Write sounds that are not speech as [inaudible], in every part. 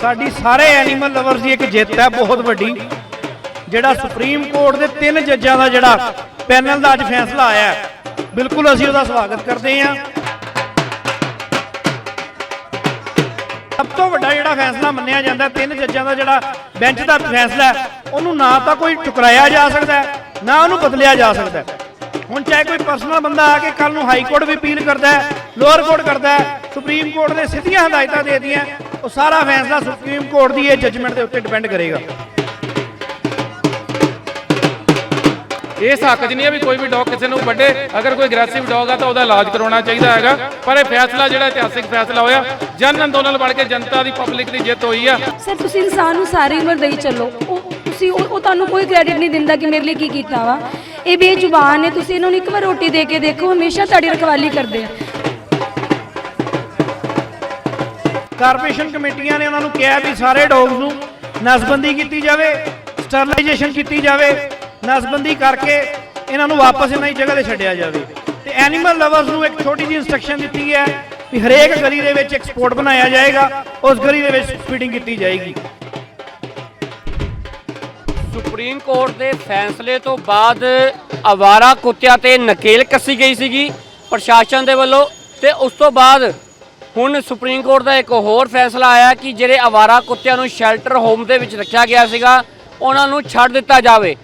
ਸਾਡੀ ਸਾਰੇ animal lovers ਦੀ ਇੱਕ ਜਿੱਤ ਹੈ, ਬਹੁਤ ਵੱਡੀ। ਜਿਹੜਾ ਸੁਪਰੀਮ ਕੋਰਟ ਦੇ ਤਿੰਨ ਜੱਜਾਂ ਦਾ ਜਿਹੜਾ ਪੈਨਲ ਦਾ ਅੱਜ ਫੈਸਲਾ ਆਇਆ ਬਿਲਕੁਲ ਅਸੀਂ ਉਹਦਾ ਸਵਾਗਤ ਕਰਦੇ ਹਾਂ। ਸਭ ਤੋਂ ਵੱਡਾ ਜਿਹੜਾ ਫੈਸਲਾ ਮੰਨਿਆ ਜਾਂਦਾ ਤਿੰਨ ਜੱਜਾਂ ਦਾ ਜਿਹੜਾ ਬੈਂਚ ਦਾ ਫੈਸਲਾ ਉਹਨੂੰ ਨਾ ਤਾਂ ਕੋਈ ਟੁਕਰਾਇਆ ਜਾ ਸਕਦਾ ਨਾ ਉਹਨੂੰ ਬਦਲਿਆ ਜਾ ਸਕਦਾ ਹੁਣ ਚਾਹੇ ਕੋਈ ਪਰਸਨਲ ਬੰਦਾ ਆ ਕੇ ਕੱਲ ਨੂੰ ਹਾਈ ਕੋਰਟ ਵੀ ਅਪੀਲ ਕਰਦਾ ਲੋਅਰ ਕੋਰਟ ਕਰਦਾ ਸੁਪਰੀਮ ਕੋਰਟ ਨੇ ਸਿੱਧੀਆਂ ਹਦਾਇਤਾਂ ਦੇ ਦਿੱਤੀਆਂ ਉਹ ਸਾਰਾ ਫੈਸਲਾ ਸੁਪਰੀਮ ਕੋਰਟ ਦੀ ਇਹ ਜੱਜਮੈਂਟ ਦੇ ਉੱਤੇ ਡਿਪੈਂਡ ਕਰੇਗਾ। ਇਸ ਹੱਕ ਨਹੀਂ ਹੈ ਵੀ ਕੋਈ ਵੀ ਡੌਗ ਕਿਸੇ ਨੂੰ ਵੱਡੇ ਅਗਰ ਕੋਈ ਅਗਰੈਸਿਵ ਡੌਗ ਆ ਤਾਂ ਉਹਦਾ ਇਲਾਜ ਕਰਾਉਣਾ ਚਾਹੀਦਾ ਹੈਗਾ। ਪਰ ਇਹ ਫੈਸਲਾ ਜਿਹੜਾ ਇਤਿਹਾਸਿਕ ਫੈਸਲਾ ਹੋਇਆ ਜਨ ਅੰਦੋਲਨ ਬਣ ਕੇ ਜਨਤਾ ਦੀ ਪਬਲਿਕ ਦੀ ਜਿੱਤ ਹੋਈ ਆ। ਸਰ ਤੁਸੀਂ ਇਨਸਾਨ ਨੂੰ ਸਾਰੀ ਉਮਰ ਦੇਈ ਚੱਲੋ। ਉਹ ਤੁਸੀਂ ਉਹ ਉਹ ਤੁਹਾਨੂੰ ਕੋਈ ਕ੍ਰੈਡਿਟ ਨਹੀਂ ਦਿੰਦਾ ਕਿ ਮੇਰੇ ਲਈ ਕੀ ਕੀਤਾ ਵਾ। ਇਹ ਬੇਜ਼ੁਬਾਨ ਨੇ ਤੁਸੀਂ ਇਹਨਾਂ ਨੂੰ ਇੱਕ ਵਾਰ ਰੋਟੀ ਦੇ ਕੇ ਦੇਖੋ ਹਮੇਸ਼ਾ ਤੁਹਾਡੀ ਰਖਵਾਲੀ ਕਰਦੇ ਆ। ਕਾਰਪੋਰੇਸ਼ਨ ਕਮੇਟੀਆਂ ਨੇ ਉਹਨਾਂ ਨੂੰ ਕਿਹਾ ਵੀ ਸਾਰੇ ਡੌਗਸ ਨੂੰ ਨਸਬੰਦੀ ਕੀਤੀ ਜਾਵੇ, ਸਟਰਲਾਈਜੇਸ਼ਨ ਕੀਤੀ ਜਾਵੇ, ਨਸਬੰਦੀ ਕਰਕੇ ਇਹਨਾਂ ਨੂੰ ਵਾਪਸ ਇਹਨਾਂ ਦੀ ਜਗ੍ਹਾ ਤੇ ਛੱਡਿਆ ਜਾਵੇ। ਤੇ ਐਨੀਮਲ ਲਵਰਸ ਨੂੰ ਇੱਕ ਛੋਟੀ ਜਿਹੀ ਇਨਸਟਰਕਸ਼ਨ ਦਿੱਤੀ ਹੈ ਵੀ ਹਰੇਕ ਗਲੀ ਦੇ ਵਿੱਚ ਇੱਕ ਸਪੋਰਟ ਬਣਾਇਆ ਜਾਏਗਾ, ਉਸ ਗਲੀ ਦੇ ਵਿੱਚ ਫੀਡਿੰਗ ਕੀਤੀ ਜਾਏਗੀ। ਸੁਪਰੀਮ ਕੋਰਟ ਦੇ ਫੈਸਲੇ ਤੋਂ ਬਾਅਦ ਆਵਾਰਾ ਕੁੱਤਿਆਂ ਤੇ ਨਕੇਲ ਕੱਸੀ ਗਈ ਸੀਗੀ ਪ੍ਰਸ਼ਾਸਨ ਦੇ ਵੱਲੋਂ ਤੇ ਉਸ ਤੋਂ ਬਾਅਦ ਹੁਣ ਸੁਪਰੀਮ ਕੋਰਟ ਦਾ ਇੱਕ ਹੋਰ ਫੈਸਲਾ ਆਇਆ ਕਿ ਜਿਹੜੇ ਆਵਾਰਾ ਕੁੱਤਿਆਂ ਨੂੰ ਸ਼ੈਲਟਰ ਹੋਮ ਦੇ ਵਿੱਚ ਰੱਖਿਆ ਗਿਆ ਸੀਗਾ, ਉਹਨਾਂ ਨੂੰ ਛੱਡ ਦਿੱਤਾ ਜਾਵੇ।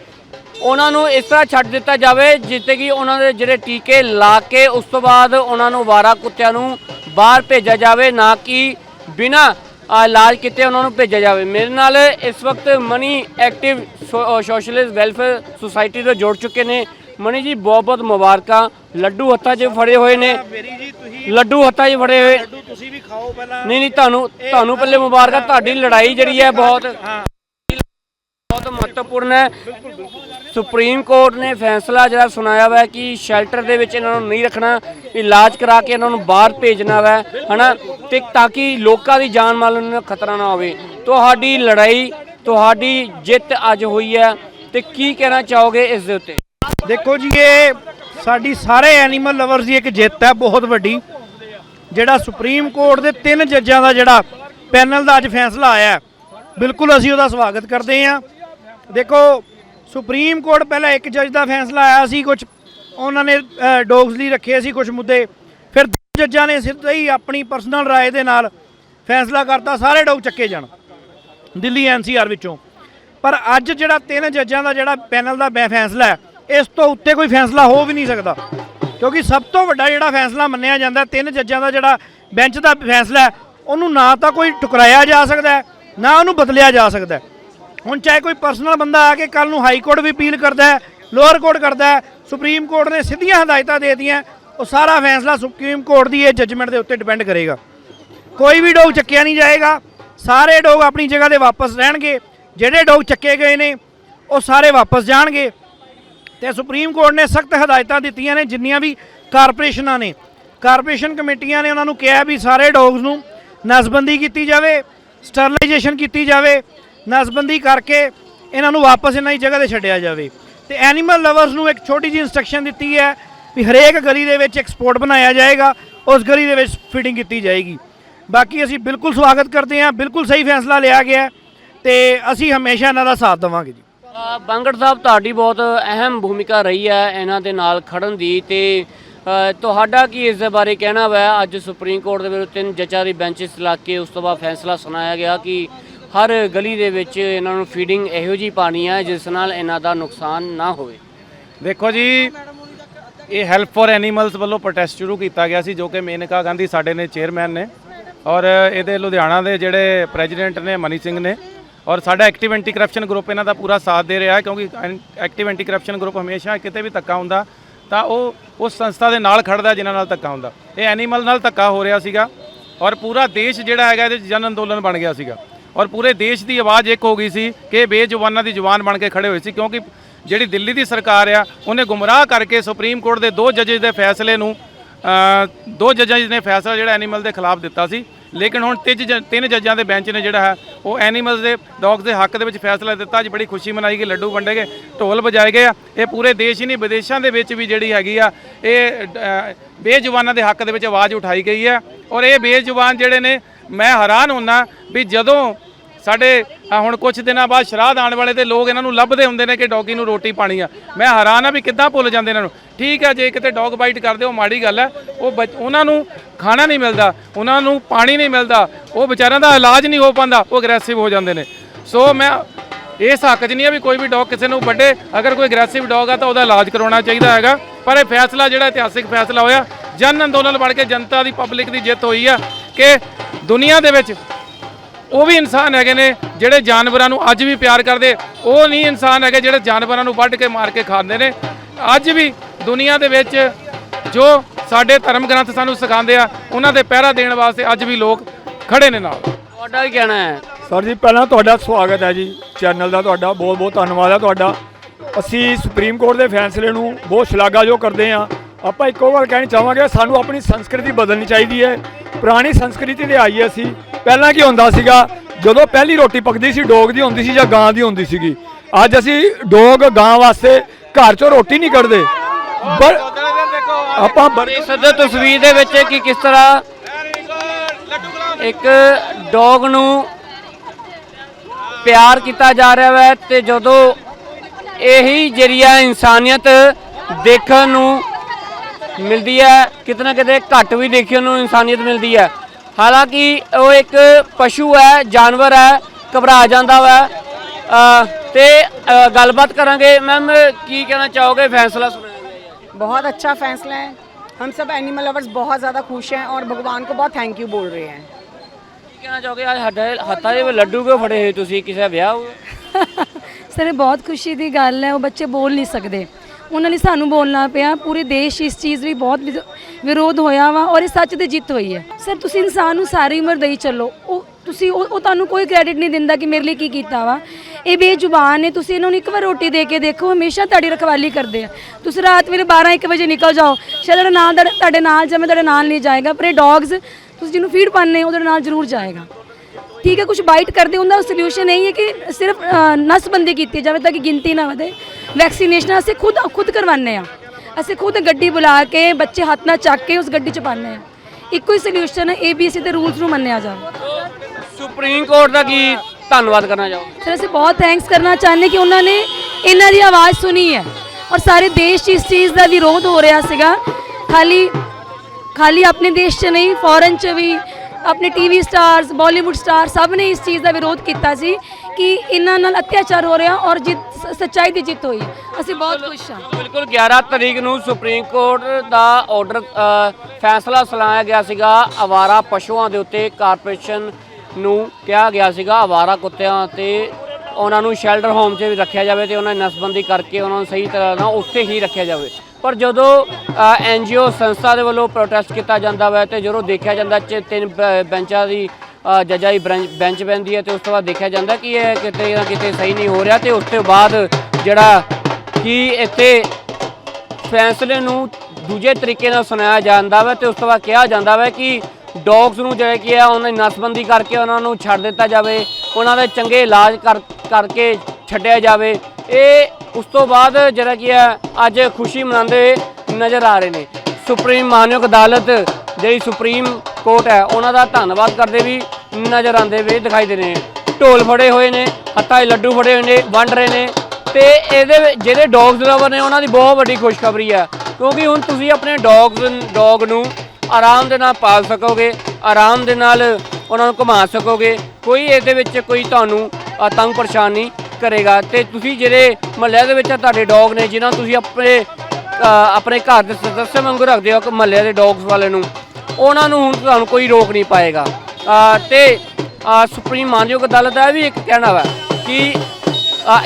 ਉਹਨਾਂ ਨੂੰ ਇਸ ਤਰ੍ਹਾਂ ਛੱਡ ਦਿੱਤਾ ਜਾਵੇ ਜਿੱਤੇ ਕਿ ਉਹਨਾਂ ਦੇ ਜਿਹੜੇ ਟੀਕੇ ਲਾ ਕੇ ਉਸ ਤੋਂ ਬਾਅਦ ਉਹਨਾਂ ਨੂੰ ਆਵਾਰਾ ਕੁੱਤਿਆਂ ਨੂੰ ਬਾਹਰ ਭੇਜਿਆ ਜਾਵੇ, ਨਾ ਕਿ ਬਿਨਾ ਇਲਾਜ ਕੀਤੇ ਉਹਨਾਂ ਨੂੰ ਭੇਜਿਆ ਜਾਵੇ। ਮੇਰੇ ਨਾਲ ਇਸ ਵਕਤ money active socialist welfare society ਤੋਂ ਜੁੜ ਚੁੱਕੇ ਨੇ। ਮਨੀ ਜੀ ਬਹੁਤ ਬਹੁਤ ਮੁਬਾਰਕਾਂ। ਲੱਡੂ ਹੱਥਾਂ 'ਚ ਫੜੇ ਹੋਏ ਨੇ। ਲੱਡੂ ਹੱਥਾਂ 'ਚ ਫੜੇ ਹੋਏ। ਲੱਡੂ ਤੁਸੀਂ ਵੀ ਖਾਓ ਪਹਿਲਾਂ। ਨਹੀਂ ਨਹੀਂ ਤੁਹਾਨੂੰ ਤੁਹਾਨੂੰ ਪਹਿਲੇ ਮੁਬਾਰਕਾਂ। ਤੁਹਾਡੀ ਲੜਾਈ ਜਿਹੜੀ ਹੈ ਬਹੁਤ ਹਾਂ ਬਹੁਤ ਮਹੱਤਵਪੂਰਨ ਹੈ। ਸੁਪਰੀਮ ਕੋਰਟ ਨੇ ਫੈਸਲਾ ਜਿਹੜਾ ਸੁਣਾਇਆ ਹੋਇਆ ਹੈ ਕਿ ਸ਼ੈਲਟਰ ਦੇ ਵਿੱਚ ਇਹਨਾਂ ਨੂੰ ਨਹੀਂ ਰੱਖਣਾ ਇਲਾਜ ਕਰਾ ਕੇ ਇਹਨਾਂ ਨੂੰ ਬਾਹਰ ਭੇਜਣਾ ਵਾ ਹਨਾ? ਤੇ ਤਾਂ ਕਿ ਲੋਕਾਂ ਦੀ ਜਾਨ ਮਾਲ ਨੂੰ ਖਤਰਾ ਨਾ ਹੋਵੇ। ਤੁਹਾਡੀ ਲੜਾਈ ਤੁਹਾਡੀ ਜਿੱਤ ਅੱਜ ਹੋਈ ਹੈ। ਤੇ ਕੀ ਕਹਿਣਾ ਚਾਹੋਗੇ ਇਸ ਦੇ ਉੱਤੇ? ਦੇਖੋ ਜੀ ਇਹ ਸਾਡੀ ਸਾਰੇ ਐਨੀਮਲ ਲਵਰਸ ਦੀ ਇੱਕ ਜਿੱਤ ਹੈ ਬਹੁਤ ਵੱਡੀ। ਜਿਹੜਾ ਸੁਪਰੀਮ ਕੋਰਟ ਦੇ ਤਿੰਨ ਜੱਜਾਂ ਦਾ ਜਿਹੜਾ ਪੈਨਲ ਦਾ ਅੱਜ ਫੈਸਲਾ ਆਇਆ ਬਿਲਕੁਲ ਅਸੀਂ ਉਹਦਾ ਸਵਾਗਤ ਕਰਦੇ ਹਾਂ। ਦੇਖੋ, ਸੁਪਰੀਮ ਕੋਰਟ ਪਹਿਲਾਂ ਇੱਕ ਜੱਜ ਦਾ ਫੈਸਲਾ ਆਇਆ ਸੀ ਕੁਝ ਉਹਨਾਂ ਨੇ ਡੌਗਸ ਲਈ ਰੱਖੇ ਸੀ ਕੁਝ ਮੁੱਦੇ। ਫਿਰ ਦੋ ਜੱਜਾਂ ਨੇ ਸਿੱਧਾ ਹੀ ਆਪਣੀ ਪਰਸਨਲ ਰਾਏ ਦੇ ਨਾਲ ਫੈਸਲਾ ਕਰਤਾ, ਸਾਰੇ ਡੌਗ ਚੱਕੇ ਜਾਣ, ਦਿੱਲੀ ਐਨਸੀਆਰ ਵਿੱਚੋਂ। ਪਰ ਅੱਜ ਜਿਹੜਾ ਤਿੰਨ ਜੱਜਾਂ ਦਾ ਜਿਹੜਾ ਪੈਨਲ ਦਾ ਬੈ, ਫੈਸਲਾ ਹੈ, ਇਸ ਤੋਂ ਉੱਤੇ ਕੋਈ ਫੈਸਲਾ ਹੋ ਵੀ ਨਹੀਂ ਸਕਦਾ। ਕਿਉਂਕਿ ਸਭ ਤੋਂ ਵੱਡਾ ਜਿਹੜਾ ਫੈਸਲਾ ਮੰਨਿਆ ਜਾਂਦਾ, ਤਿੰਨ ਜੱਜਾਂ ਦਾ ਜਿਹੜਾ ਬੈਂਚ ਦਾ ਫੈਸਲਾ ਹੈ, ਉਹਨੂੰ ਨਾ ਤਾਂ ਕੋਈ ਟੁਕਰਾਇਆ ਜਾ ਸਕਦਾ ਹੈ, ਨਾ ਉਹਨੂੰ ਬਦਲਿਆ ਜਾ ਸਕਦਾ ਹੈ। ਹੁਣ ਚਾਹੇ ਕੋਈ ਪਰਸਨਲ ਬੰਦਾ ਆ ਕੇ ਕੱਲ ਨੂੰ ਹਾਈ ਕੋਰਟ ਵੀ ਅਪੀਲ ਕਰਦਾ ਹੈ ਲੋਅਰ ਕੋਰਟ ਕਰਦਾ ਹੈ, ਸੁਪਰੀਮ ਕੋਰਟ ਨੇ ਸਿੱਧੀਆਂ ਹਦਾਇਤਾਂ ਦੇ ਦਿੱਤੀਆਂ, ਉਹ ਸਾਰਾ ਫੈਸਲਾ ਸੁਪਰੀਮ ਕੋਰਟ ਦੀ ਇਹ ਜੱਜਮੈਂਟ ਦੇ ਉੱਤੇ ਡਿਪੈਂਡ ਕਰੇਗਾ। ਕੋਈ ਵੀ ਡੋਗ ਚੱਕਿਆ ਨਹੀਂ ਜਾਏਗਾ, ਸਾਰੇ ਡੌਗ ਆਪਣੀ ਜਗ੍ਹਾ ਤੇ ਵਾਪਸ ਰਹਿਣਗੇ, ਜਿਹੜੇ ਡੌਗ ਚੱਕੇ ਗਏ ਨੇ, ਉਹ ਸਾਰੇ ਵਾਪਸ ਜਾਣਗੇ। ਤੇ ਸੁਪਰੀਮ ਕੋਰਟ ਨੇ ਸਖਤ ਹਦਾਇਤਾਂ ਦਿੱਤੀਆਂ ਨੇ, ਜਿੰਨੀਆਂ ਵੀ ਕਾਰਪੋਰੇਸ਼ਨਾਂ ਨੇ। ਕਾਰਪੋਰੇਸ਼ਨ ਕਮੇਟੀਆਂ ਨੇ ਉਹਨਾਂ ਨੂੰ ਕਿਹਾ ਵੀ ਸਾਰੇ ਡੌਗਸ ਨੂੰ ਨਸਬੰਦੀ ਕੀਤੀ ਜਾਵੇ, ਸਟਰਲਾਈਜੇਸ਼ਨ ਕੀਤੀ ਜਾਵੇ, ਨਸਬੰਦੀ ਕਰਕੇ ਇਹਨਾਂ ਨੂੰ ਵਾਪਸ ਇਹਨਾਂ ਦੀ ਜਗ੍ਹਾ ਤੇ ਛੱਡਿਆ ਜਾਵੇ। ਤੇ ਐਨੀਮਲ ਲਵਰਸ ਨੂੰ ਇੱਕ ਛੋਟੀ ਜਿਹੀ ਇਨਸਟਰਕਸ਼ਨ ਦਿੱਤੀ ਹੈ ਵੀ ਹਰੇਕ ਗਲੀ ਦੇ ਵਿੱਚ ਇੱਕ ਸਪੋਰਟ ਬਣਾਇਆ ਜਾਏਗਾ, ਉਸ ਗਲੀ ਦੇ ਵਿੱਚ ਫੀਡਿੰਗ ਕੀਤੀ ਜਾਏਗੀ। ਬਾਕੀ ਅਸੀਂ ਬਿਲਕੁਲ ਸਵਾਗਤ ਕਰਦੇ ਹਾਂ, ਬਿਲਕੁਲ ਸਹੀ ਫੈਸਲਾ ਲਿਆ ਗਿਆ ਹੈ ਤੇ ਅਸੀਂ ਹਮੇਸ਼ਾ ਇਹਨਾਂ ਦਾ ਸਾਥ ਦੇਵਾਂਗੇ ਜੀ। ਬਾਂਗੜ ਸਾਹਿਬ ਤੁਹਾਡੀ ਬਹੁਤ ਅਹਿਮ ਭੂਮਿਕਾ ਰਹੀ ਹੈ ਇਹਨਾਂ ਦੇ ਨਾਲ ਖੜਨ ਦੀ ਤੇ ਤੁਹਾਡਾ ਕੀ ਇਸ ਦੇ ਬਾਰੇ ਕਹਿਣਾ ਵਾ? ਅੱਜ ਸੁਪਰੀਮ ਕੋਰਟ ਦੇ ਵਿੱਚ ਤਿੰਨ ਜੱਜਾਂ ਦੀ ਬੈਂਚ ਇਸ ਲਾ ਕੇ ਉਸ ਤੋਂ ਬਾਅਦ ਫੈਸਲਾ ਸੁਣਾਇਆ ਗਿਆ ਕਿ ਹਰ ਗਲੀ ਦੇ ਵਿੱਚ ਇਹਨਾਂ ਨੂੰ ਫੀਡਿੰਗ ਇਹੋ ਜੀ ਪਾਣੀ ਹੈ ਜਿਸ ਨਾਲ ਇਹਨਾਂ ਦਾ ਨੁਕਸਾਨ ਨਾ ਹੋਵੇ। ਦੇਖੋ ਜੀ, ਇਹ ਹੈਲਪ ਫॉर ਐਨੀਮਲਸ ਵੱਲੋਂ ਪ੍ਰੋਟੈਸਟ ਸ਼ੁਰੂ ਕੀਤਾ ਗਿਆ ਸੀ ਜੋ ਕਿ ਮੇਨਕਾ ਗਾਂਧੀ ਸਾਡੇ ਨੇ ਚੇਅਰਮੈਨ ਨੇ ਔਰ ਇਹਦੇ ਲੁਧਿਆਣਾ ਦੇ ਜਿਹੜੇ ਪ੍ਰੈਜ਼ੀਡੈਂਟ ਨੇ ਮਨੀ ਸਿੰਘ ਨੇ ਔਰ ਸਾਡਾ ਐਕਟਿਵ ਐਂਟੀ ਕਰਪਸ਼ਨ ਗਰੁੱਪ ਇਹਨਾਂ ਦਾ ਪੂਰਾ ਸਾਥ ਦੇ ਰਿਹਾ ਹੈ, ਕਿਉਂਕਿ ਐਕਟਿਵ ਐਂਟੀ ਕਰਪਸ਼ਨ ਗਰੁੱਪ ਹਮੇਸ਼ਾ ਕਿਤੇ ਵੀ ਧੱਕਾ ਹੁੰਦਾ, ਤਾਂ ਉਹ, ਉਸ ਸੰਸਥਾ ਦੇ ਨਾਲ ਖੜਦਾ ਜਿਨ੍ਹਾਂ ਨਾਲ ਧੱਕਾ ਹੁੰਦਾ। ਇਹ ਐਨੀਮਲ ਨਾਲ ਧੱਕਾ ਹੋ ਰਿਹਾ ਸੀਗਾ ਔਰ ਪੂਰਾ ਦੇਸ਼ ਜਿਹੜਾ ਹੈਗਾ ਇਹਦੇ 'ਚ ਜਨ ਅੰਦੋਲਨ ਬਣ ਗਿਆ ਸੀਗਾ। ਔਰ ਪੂਰੇ ਦੇਸ਼ ਦੀ ਆਵਾਜ਼ ਇੱਕ ਹੋ ਗਈ ਸੀ ਕਿ ਇਹ ਬੇਜ਼ੁਬਾਨਾਂ ਦੀ ਜ਼ੁਬਾਨ ਬਣ ਕੇ ਖੜੇ ਹੋਏ ਸੀ, ਕਿਉਂਕਿ ਜਿਹੜੀ ਦਿੱਲੀ ਦੀ ਸਰਕਾਰ ਆ, ਉਹਨੇ ਗੁੰਮਰਾਹ ਕਰਕੇ ਸੁਪਰੀਮ ਕੋਰਟ ਦੇ ਦੋ ਜੱਜਸ ਦੇ ਫੈਸਲੇ ਨੂੰ ਦੋ ਜੱਜਾਂ ਨੇ ਫੈਸਲਾ ਜਿਹੜਾ ਐਨੀਮਲ ਦੇ ਖਿਲਾਫ ਦਿੱਤਾ ਸੀ। ਲੇਕਿਨ ਹੁਣ ਤਿੰਨ ਜ- ਤਿੰਨ ਜੱਜਾਂ ਦੇ ਬੈਂਚ ਨੇ ਜਿਹੜਾ ਹੈ ਉਹ ਐਨੀਮਲਸ ਦੇ ਡੌਗਸ ਦੇ ਹੱਕ ਦੇ ਵਿੱਚ ਫੈਸਲਾ ਦਿੱਤਾ ਅੱਜ ਬੜੀ ਖੁਸ਼ੀ ਮਨਾਈ ਗਈ ਲੱਡੂ ਵੰਡੇ ਗਏ ਢੋਲ ਵਜਾਏ ਗਏ ਆ। ਇਹ ਪੂਰੇ ਦੇਸ਼ ਹੀ ਨਹੀਂ ਵਿਦੇਸ਼ਾਂ ਦੇ ਵਿੱਚ ਵੀ ਜਿਹੜੀ ਹੈਗੀ ਆ ਇਹ ਅ, ਬੇਜ਼ੁਬਾਨਾਂ ਦੇ ਹੱਕ ਦੇ ਵਿੱਚ ਆਵਾਜ਼ ਉਠਾਈ ਗਈ ਹੈ। ਔਰ ਇਹ ਬੇਜ਼ੁਬਾਨ ਜਿਹੜੇ ਨੇ ਮੈਂ ਹੈਰਾਨ ਹੁੰਨਾ ਵੀ ਜਦੋਂ ਸਾਡੇ ਹੁਣ ਕੁਝ ਦਿਨਾਂ ਬਾਅਦ ਸ਼ਰਾਧ ਆਉਣ ਵਾਲੇ ਤੇ ਲੋਕ ਇਹਨਾਂ ਨੂੰ ਲੱਭਦੇ ਹੁੰਦੇ ਨੇ ਕਿ ਡੌਗੀ ਨੂੰ ਰੋਟੀ ਪਾਣੀ ਆ। ਮੈਂ ਹੈਰਾਨ ਆ ਵੀ ਕਿੱਦਾਂ ਭੁੱਲ ਜਾਂਦੇ ਇਹਨਾਂ ਨੂੰ। ਠੀਕ ਆ, ਜੇ ਕਿਤੇ ਡੌਗ ਬਾਈਟ ਕਰਦੇ, ਉਹ ਮਾੜੀ ਗੱਲ ਹੈ ਉਹ ਬੱਚ- ਉਹਨਾਂ ਨੂੰ ਖਾਣਾ ਨਹੀਂ ਮਿਲਦਾ, ਉਹਨਾਂ ਨੂੰ ਪਾਣੀ ਨਹੀਂ ਮਿਲਦਾ, ਉਹ ਵਿਚਾਰਿਆਂ ਦਾ ਇਲਾਜ ਨਹੀਂ ਹੋ ਪਾਉਂਦਾ, ਉਹ ਅਗਰੈਸਿਵ ਹੋ ਜਾਂਦੇ ਨੇ। ਸੋ ਮੈਂ ਇਸ ਹੱਕ 'ਚ ਨਹੀਂ ਹੈ ਵੀ ਕੋਈ ਵੀ ਡੌਗ ਕਿਸੇ ਨੂੰ ਵੱਡੇ, ਅਗਰ ਕੋਈ ਅਗਰੈਸਿਵ ਡੌਗ ਆ ਤਾਂ ਉਹਦਾ ਇਲਾਜ ਕਰਾਉਣਾ ਚਾਹੀਦਾ ਹੈਗਾ। ਪਰ ਇਹ ਫੈਸਲਾ ਜਿਹੜਾ ਇਤਿਹਾਸਿਕ ਫੈਸਲਾ ਹੋਇਆ, ਜਨ ਅੰਦੋਲਨ ਬਣ ਕੇ ਜਨਤਾ ਦੀ ਪਬਲਿਕ ਦੀ ਜਿੱਤ ਹੋਈ ਆ ਕਿ ਦੁਨੀਆ ਦੇ ਵਿੱਚ ਉਹ ਵੀ ਇਨਸਾਨ ਹੈਗੇ ਨੇ ਜਿਹੜੇ ਜਾਨਵਰਾਂ ਨੂੰ ਅੱਜ ਵੀ ਪਿਆਰ ਕਰਦੇ ਉਹ ਨਹੀਂ ਇਨਸਾਨ ਹੈਗੇ ਜਿਹੜੇ ਜਾਨਵਰਾਂ ਨੂੰ ਵੱਢ ਕੇ ਮਾਰ ਕੇ ਖਾਂਦੇ ਨੇ। ਅੱਜ ਵੀ ਦੁਨੀਆ ਦੇ ਵਿੱਚ ਜੋ ਸਾਡੇ ਧਰਮ ਗ੍ਰੰਥ ਸਾਨੂੰ ਸਿਖਾਉਂਦੇ ਆ ਉਹਨਾਂ ਦੇ ਪਹਿਰਾ ਦੇਣ ਵਾਸਤੇ ਅੱਜ ਵੀ ਲੋਕ ਖੜੇ ਨੇ ਨਾਲ। ਤੁਹਾਡਾ ਕੀ ਕਹਿਣਾ ਹੈ? ਸਰ ਜੀ ਪਹਿਲਾਂ ਤੁਹਾਡਾ ਸਵਾਗਤ ਹੈ ਜੀ। ਚੈਨਲ ਦਾ ਤੁਹਾਡਾ ਬਹੁਤ ਬਹੁਤ ਧੰਨਵਾਦ ਹੈ ਤੁਹਾਡਾ। ਅਸੀਂ ਸੁਪਰੀਮ ਕੋਰਟ ਦੇ ਫੈਸਲੇ ਨੂੰ ਬਹੁਤ ਸ਼ਲਾਘਾਯੋਗ ਕਰਦੇ ਹਾਂ। ਆਪਾਂ ਇੱਕੋ ਗੱਲ ਕਹਿਣੀ ਚਾਹਾਂਗੇ ਸਾਨੂੰ ਆਪਣੀ ਸੰਸਕ੍ਰਿਤੀ ਬਦਲਣੀ ਚਾਹੀਦੀ ਹੈ। ਪੁਰਾਣੀ ਸੰਸਕ੍ਰਿਤੀ 'ਤੇ ਆਈ ਅਸੀਂ, ਪਹਿਲਾਂ ਕੀ ਹੁੰਦਾ ਸੀਗਾ? ਜਦੋਂ ਪਹਿਲੀ ਰੋਟੀ ਪੱਕਦੀ ਸੀ, ਡੋਗ ਦੀ ਹੁੰਦੀ ਸੀ ਜਾਂ ਗਾਂ ਦੀ ਹੁੰਦੀ ਸੀਗੀ। ਅੱਜ ਅਸੀਂ ਡੋਗ, ਗਾਂ ਵਾਸਤੇ ਘਰ ਚੋਂ ਰੋਟੀ ਨਹੀਂ ਕੱਢਦੇ। ਪਰ ਆਪਾਂ ਬਰ- ਤਸਵੀਰ ਦੇ ਵਿੱਚ ਕਿ ਕਿਸ ਤਰ੍ਹਾਂ ਇੱਕ ਡੌਗ ਨੂੰ ਪਿਆਰ ਕੀਤਾ ਜਾ ਰਿਹਾ ਹੈ ਤੇ ਜਦੋਂ ਇਹੀ ਜਰੀਆ ਇਨਸਾਨੀਅਤ ਦੇਖਣ ਨੂੰ ਮਿਲਦੀ ਹੈ ਕਿਤਨਾ ਕਿਤੇ ਘੱਟ ਵੀ ਦੇਖਣ ਨੂੰ ਇਨਸਾਨੀਅਤ ਮਿਲਦੀ ਹੈ ਹਾਲਾਂਕਿ ਉਹ ਇੱਕ ਪਸ਼ੂ ਹੈ ਜਾਨਵਰ ਹੈ ਘਬਰਾ ਜਾਂਦਾ ਵਾ ਅ, ਤੇ ਅ, ਗੱਲਬਾਤ ਕਰਾਂਗੇ ਮੈਮ ਕੀ ਕਹਿਣਾ ਚਾਹੋਗੇ ਫੈਸਲਾ ਸੁਣਾਇਆ ਗਿਆ ਹੈ। बहुत अच्छा फैसला है हम सब एनिमल लवर्स बहुत ज़्यादा खुश हैं और भगवान को बहुत थैंक यू बोल रहे हैं ਕੀ ਕਹਿਣਾ ਚਾਹੋਗੇ ਅੱਜ ਸਾਡੇ ਹੱਥਾਂ ਦੇ ਵਿੱਚ ਲੱਡੂ ਕਿਉਂ ਫੜੇ ਹੋਏ ਤੁਸੀਂ ਕਿਸੇ ਦਾ ਵਿਆਹ ਹੋਇਆ [laughs] ਸਰ ਇਹ ਬਹੁਤ ਖੁਸ਼ੀ ਦੀ ਗੱਲ ਹੈ ਉਹ ਬੱਚੇ ਬੋਲ ਨਹੀਂ ਸਕਦੇ ਉਹਨਾਂ ਲਈ ਸਾਨੂੰ ਬੋਲਣਾ ਪਿਆ। ਪੂਰੇ ਦੇਸ਼ ਇਸ ਚੀਜ਼ ਲਈ ਬਹੁਤ ਵਿਰੋਧ ਹੋਇਆ ਵਾ ਔਰ ਇਹ ਸੱਚ ਤੇ ਜਿੱਤ ਹੋਈ ਹੈ। ਸਰ, ਤੁਸੀਂ ਇਨਸਾਨ ਨੂੰ ਸਾਰੀ ਉਮਰ ਦੇਈ ਚੱਲੋ। ਉਹ, ਤੁਸੀਂ ਉਹ ਉਹ ਤੁਹਾਨੂੰ ਕੋਈ ਕ੍ਰੈਡਿਟ ਨਹੀਂ ਦਿੰਦਾ ਕਿ ਮੇਰੇ ਲਈ ਕੀ ਕੀਤਾ ਵਾ। ਇਹ ਬੇਜ਼ੁਬਾਨ ਨੇ, ਤੁਸੀਂ ਇਹਨਾਂ ਨੂੰ ਇੱਕ ਵਾਰ ਰੋਟੀ ਦੇ ਕੇ ਦੇਖੋ, ਹਮੇਸ਼ਾ ਤੁਹਾਡੀ ਰਖਵਾਲੀ ਕਰਦੇ ਆ। ਤੁਸੀਂ ਰਾਤ ਵੇਲੇ 12 1 ਵਜੇ ਨਿਕਲ ਜਾਓ। ਸ਼ਾਇਦ ਤੁਹਾਡਾ ਨਾਲ, ਤੁਹਾਡੇ- ਤੁਹਾਡੇ ਨਾਲ ਜਿਵੇਂ ਤੁਹਾਡੇ ਨਾਲ ਨਹੀਂ ਜਾਏਗਾ, ਪਰ ਇਹ ਡੌਗਸ ਤੁਸੀਂ ਜਿਹਨੂੰ ਫੀਡ ਪਾਉਂਦੇ ਹੋ, ਉਹਦੇ ਨਾਲ ਜ਼ਰੂਰ ਜਾਏਗਾ। ਠੀਕ ਹੈ ਕੁਝ ਬਾਈਟ ਕਰਦੇ ਹੁੰਦਾ ਸੋਲੂਸ਼ਨ ਇਹ ਹੈ ਕਿ ਸਿਰਫ ਨਸਬੰਦੀ ਕੀਤੀ ਜਾਵੇ ਤਾਂ ਕਿ ਗਿਣਤੀ ਨਾ ਵਧੇ। ਵੈਕਸੀਨੇਸ਼ਨ ਅਸੀਂ ਖੁਦ ਖੁਦ ਕਰਵਾਉਂਦੇ ਆ ਅਸੀਂ ਖੁਦ ਗੱਡੀ ਬੁਲਾ ਕੇ ਬੱਚੇ ਹੱਥ ਨਾਲ ਚੱਕ ਕੇ ਉਸ ਗੱਡੀ 'ਚ ਪਾਉਂਦੇ ਆ ਇੱਕੋ ਹੀ ਸੋਲੂਸ਼ਨ ਹੈ ਏਬੀਸੀ ਦੇ ਰੂਲਸ ਨੂੰ ਮੰਨਿਆ ਜਾਵੇ। ਸੁਪਰੀਮ ਕੋਰਟ ਦਾ ਕੀ ਧੰਨਵਾਦ ਕਰਨਾ ਚਾਹੋਗੇ? ਸਰ ਅਸੀਂ ਬਹੁਤ ਥੈਂਕਸ ਕਰਨਾ ਚਾਹੁੰਦੇ ਕਿ ਉਹਨਾਂ ਨੇ ਇਹਨਾਂ ਦੀ ਆਵਾਜ਼ ਸੁਣੀ ਹੈ। ਔਰ ਸਾਰੇ ਦੇਸ਼ 'ਚ ਇਸ ਚੀਜ਼ ਦਾ ਵਿਰੋਧ ਹੋ ਰਿਹਾ ਸੀਗਾ। ਖਾਲੀ ਖਾਲੀ ਆਪਣੇ ਦੇਸ਼ 'ਚ ਨਹੀਂ ਫੋਰਨ 'ਚ ਵੀ ਆਪਣੇ ਟੀਵੀ ਸਟਾਰਸ ਬਾਲੀਵੁੱਡ ਸਟਾਰ ਸਭ ਨੇ ਇਸ ਚੀਜ਼ ਦਾ ਵਿਰੋਧ ਕੀਤਾ ਸੀ ਕਿ ਇਹਨਾਂ ਨਾਲ ਅਤਿਆਚਾਰ ਹੋ ਰਿਹਾ ਔਰ ਜਿੱਤ ਸੱਚਾਈ ਦੀ ਜਿੱਤ ਹੋਈ। ਅਸੀਂ ਬਹੁਤ ਖੁਸ਼ ਹਾਂ। ਬਿਲਕੁਲ 11 ਤਰੀਕ ਨੂੰ ਸੁਪਰੀਮ ਕੋਰਟ ਦਾ ਆਰਡਰ ਫੈਸਲਾ ਸੁਣਾਇਆ ਗਿਆ ਸੀਗਾ। ਆਵਾਰਾ ਪਸ਼ੂਆਂ ਦੇ ਉੱਤੇ ਕਾਰਪੋਰੇਸ਼ਨ ਨੂੰ ਕਿਹਾ ਗਿਆ ਸੀਗਾ ਆਵਾਰਾ ਕੁੱਤਿਆਂ ਤੇ ਉਹਨਾਂ ਨੂੰ ਸ਼ੈਲਟਰ ਹੋਮ 'ਚ ਵੀ ਰੱਖਿਆ ਜਾਵੇ ਤੇ ਉਹਨਾਂ ਦੀ ਨਸਬੰਦੀ ਕਰਕੇ ਉਹਨਾਂ ਨੂੰ ਸਹੀ ਤਰ੍ਹਾਂ ਨਾਲ ਉੱਥੇ ਹੀ ਰੱਖਿਆ ਜਾਵੇ। ਪਰ ਜਦੋਂ ਐਨਜੀਓ ਸੰਸਥਾ ਦੇ ਵੱਲੋਂ ਪ੍ਰੋਟੈਸਟ ਕੀਤਾ ਜਾਂਦਾ ਵਾ ਤੇ ਜਦੋਂ ਦੇਖਿਆ ਜਾਂਦਾ ਚ ਤਿੰਨ ਬ- ਬੈਂਚਾਂ ਦੀ ਜੱਜਾਂ ਦੀ ਬ੍ਰੈਂਚ- ਬੈਂਚ ਪੈਂਦੀ ਹੈ ਤੇ ਉਸ ਤੋਂ ਬਾਅਦ ਦੇਖਿਆ ਜਾਂਦਾ ਕਿ ਇਹ ਕਿਤੇ ਨਾ ਕਿਤੇ ਸਹੀ ਨਹੀਂ ਹੋ ਰਿਹਾ ਤੇ ਉਸ ਤੋਂ ਬਾਅਦ ਜਿਹੜਾ ਕਿ ਇੱਥੇ ਫੈਸਲੇ ਨੂੰ ਦੂਜੇ ਤਰੀਕੇ ਨਾਲ ਸੁਣਾਇਆ ਜਾਂਦਾ ਵਾ ਤੇ ਉਸ ਤੋਂ ਬਾਅਦ ਕਿਹਾ ਜਾਂਦਾ ਵਾ ਕਿ ਡੌਗਸ ਨੂੰ ਜਿਹੜਾ ਕੀ ਆ, ਉਹਨਾਂ ਦੀ ਨਸਬੰਦੀ ਕਰਕੇ ਉਹਨਾਂ ਨੂੰ ਛੱਡ ਦਿੱਤਾ ਜਾਵੇ। ਉਹਨਾਂ ਦੇ ਚੰਗੇ ਇਲਾਜ ਕਰ ਕਰਕੇ ਛੱਡਿਆ ਜਾਵੇ। ਇਹ ਉਸ ਤੋਂ ਬਾਅਦ ਜਿਹੜਾ ਕੀ ਹੈ, ਅੱਜ ਖੁਸ਼ੀ ਮਨਾਉਂਦੇ ਹੋਏ ਨਜ਼ਰ ਆ ਰਹੇ ਨੇ। ਸੁਪਰੀਮ ਮਾਨਯੋਗ ਅਦਾਲਤ, ਜਿਹੜੀ ਸੁਪਰੀਮ ਕੋਰਟ ਹੈ, ਉਹਨਾਂ ਦਾ ਧੰਨਵਾਦ ਕਰਦੇ ਵੀ ਨਜ਼ਰ ਆਉਂਦੇ ਵੇ ਦਿਖਾਈ ਦੇ ਰਹੇ ਨੇ। ਢੋਲ ਫੜੇ ਹੋਏ ਨੇ, ਹੱਥਾਂ 'ਚ ਲੱਡੂ ਫੜੇ ਹੋਏ ਨੇ, ਵੰਡ ਰਹੇ ਨੇ। ਤੇ ਇਹਦੇ ਜਿਹੜੇ ਡੌਗਸ ਲਵਰ ਨੇ, ਉਹਨਾਂ ਦੀ ਬਹੁਤ ਵੱਡੀ ਖੁਸ਼ਖਬਰੀ ਹੈ। ਕਿਉਂਕਿ ਹੁਣ ਤੁਸੀਂ ਆਪਣੇ ਡੌਗਸ ਡੌਗ ਨੂੰ ਆਰਾਮ ਦੇ ਨਾਲ ਪਾਲ ਸਕੋਗੇ, ਆਰਾਮ ਦੇ ਨਾਲ ਉਹਨਾਂ ਨੂੰ ਘੁਮਾ ਸਕੋਗੇ। ਕੋਈ ਇਹਦੇ ਵਿੱਚ ਕੋਈ ਤੁਹਾਨੂੰ ਤੰਗ ਪਰੇਸ਼ਾਨ ਨਹੀਂ ਕਰੇਗਾ। ਤੇ ਤੁਸੀਂ ਜਿਹੜੇ ਮਹੱਲੇ ਦੇ ਵਿੱਚ ਤੁਹਾਡੇ ਡੌਗ ਨੇ ਜਿਨ੍ਹਾਂ ਨੂੰ ਤੁਸੀਂ ਆਪਣੇ ਆਪਣੇ ਘਰ ਦੇ ਸਦੱਸਿਆ ਵਾਂਗੂ ਰੱਖਦੇ ਹੋ ਕਿ ਮਹੱਲੇ ਦੇ ਡੌਗਸ ਵਾਲੇ ਨੂੰ ਉਹਨਾਂ ਨੂੰ ਹੁਣ ਤੁਹਾਨੂੰ ਕੋਈ ਰੋਕ ਨਹੀਂ ਪਾਏਗਾ। ਅ, ਤੇ ਸੁਪਰੀਮ ਮਾਨਯੋਗ ਅਦਾਲਤ ਦਾ ਇਹ ਵੀ ਇੱਕ ਕਹਿਣਾ ਵਾ ਕਿ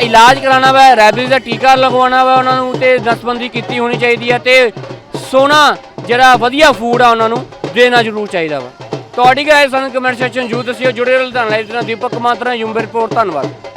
ਇਲਾਜ ਕਰਾਉਣਾ ਵਾ ਰੈਬਿਸ ਦਾ ਟੀਕਾ ਲਗਵਾਉਣਾ ਵਾ ਉਹਨਾਂ ਨੂੰ ਤੇ ਨਸਬੰਦੀ ਕੀਤੀ ਹੋਣੀ ਚਾਹੀਦੀ ਹੈ ਤੇ ਸੋਨਾ ਜਿਹੜਾ ਵਧੀਆ ਫੂਡ ਆ ਉਹਨਾਂ ਨੂੰ ਦੇਣਾ ਜ਼ਰੂਰ ਚਾਹੀਦਾ ਵਾ। ਤੁਹਾਡੀ ਰਾਏ ਸਾਨੂੰ ਕਮੈਂਟ ਸੈਕਸ਼ਨ ਜੂ ਦੱਸਿਓ, ਜੁੜੇ ਰਹੋ ਲੁਧਿਆਣਾ ਲਾਈਵ ਦੇ ਨਾਲ। ਦੀਪਕ ਮਾਤਰਾ ਯੂੰਬਰ ਰਿਪੋਰਟ ਧੰਨਵਾਦ।